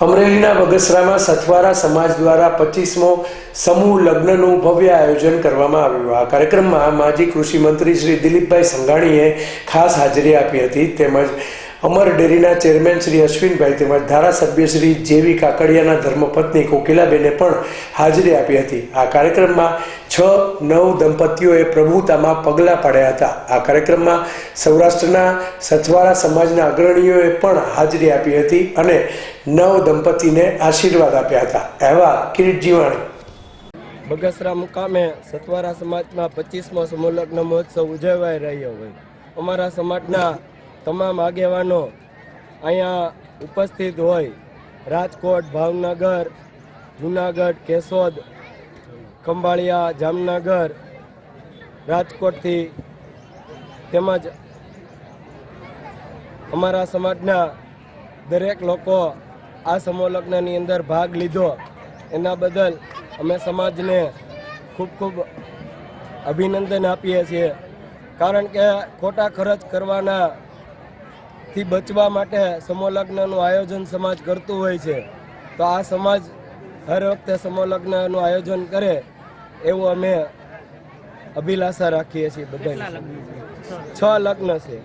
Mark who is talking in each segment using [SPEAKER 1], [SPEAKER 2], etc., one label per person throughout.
[SPEAKER 1] અમરેલીના બગસરામાં સથવારા સમાજ દ્વારા પચીસમો સમૂહ લગ્નનું ભવ્ય આયોજન કરવામાં આવ્યું. આ કાર્યક્રમમાં માજી કૃષિ મંત્રી શ્રી દિલીપભાઈ સંઘાણીએ ખાસ હાજરી આપી હતી. તેમજ અમર ડેરીના ચેરમેન શ્રી અશ્વિનભાઈ તેમજ ધારાસભ્ય શ્રી જેવી કાકડિયાના ધર્મપત્ની કોકિલાબેને પણ હાજરી આપી હતી. આ કાર્યક્રમમાં છ નવ દંપતીઓએ પ્રભુતામાં પગલાં પાડ્યા હતા. આ કાર્યક્રમમાં સૌરાષ્ટ્રના સથવારા સમાજના અગ્રણીઓએ પણ હાજરી આપી હતી અને નવ દંપતીને આશીર્વાદ આપ્યા હતા. અહેવાલ, કિરીટ જીવાણી.
[SPEAKER 2] બગસરા મુકામે સતવારા સમાજમાં પચીસમો સમોલગ્ન મહોત્સવ ઉજવાઈ રહ્યો હોય. અમારા સમાજના તમામ આગેવાનો અહીંયા ઉપસ્થિત હોય. રાજકોટ, ભાવનગર, જુનાગઢ, કેશોદ, ખંભાળિયા, જામનગર, રાજકોટથી તેમજ અમારા સમાજના દરેક લોકો આ સમોલગ્નની અંદર ભાગ લીધો. એના બદલ અમે સમાજને ખૂબ ખૂબ અભિનંદન આપીએ છીએ. કારણ કે ખોટા ખર્ચ કરવાના થી બચવા માટે સમૂહલગ્નનું આયોજન સમાજ કરતું હોય છે. તો આ સમાજ હર વખતે સમૂહલગ્નનું આયોજન કરે એવું અમે અભિલાષા રાખીએ છીએ બધા છ? લગ્ન છે.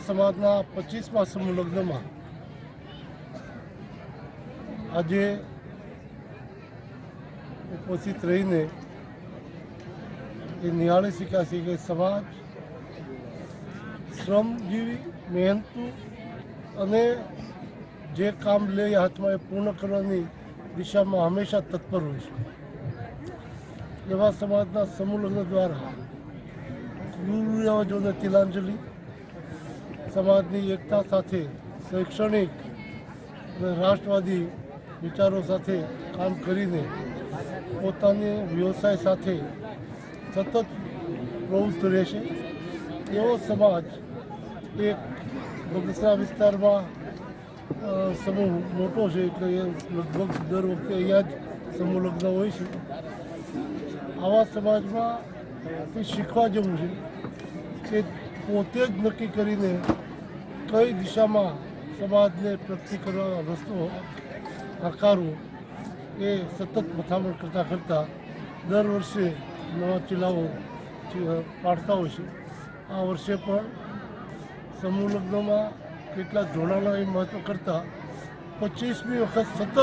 [SPEAKER 3] સમાજના પચીસમા સમૂહ લગ્નમાં આજે ઉપસ્થિત રહીને એ નિહાળી શીખ્યા છે કે સમાજ શ્રમજીવી મહેનતુ અને જે કામ લે હાથમાં એ પૂર્ણ કરવાની દિશામાં હંમેશા તત્પર હોય છે. એવા સમાજના સમૂહ દ્વારા યુવરાજોને તિલાંજલિ, સમાજની એકતા સાથે શૈક્ષણિક અને રાષ્ટ્રવાદી વિચારો સાથે કામ કરીને પોતાની વ્યવસાય સાથે સતત પ્રવૃત્ત રહેશે. એવો સમાજ એક બગસરા વિસ્તારમાં સમૂહ મોટો છે, એટલે એ લગભગ દર વખતે અહીંયા જ સમૂહ લગ્ન હોય છે. આવા સમાજમાં કંઈ શીખવા જેવું છે કે પોતે જ નક્કી કરીને કઈ દિશામાં સમાજને પ્રગતિ કરવા રસ્તો આકારવો એ સતત મથામણ કરતાં કરતાં દર વર્ષે નવા ચિલાઓ પાડતા હોય છે. આ વર્ષે પણ સમૂહ લગ્નમાં કેટલાક જોડાણો એ મહત્વ કરતાં પચીસમી વખત સતત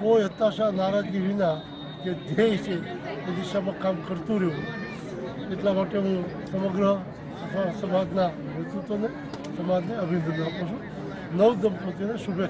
[SPEAKER 3] કોઈ હતાશા, નારાજગી વિના જે ધ્યેય છે એ દિશામાં કામ કરતું રહ્યું. એટલા માટે હું સમગ્ર સમાજના નેતૃત્વને, સમાજને અભિનંદન આપું છું. નવ દંપતીને શુભેચ્છા.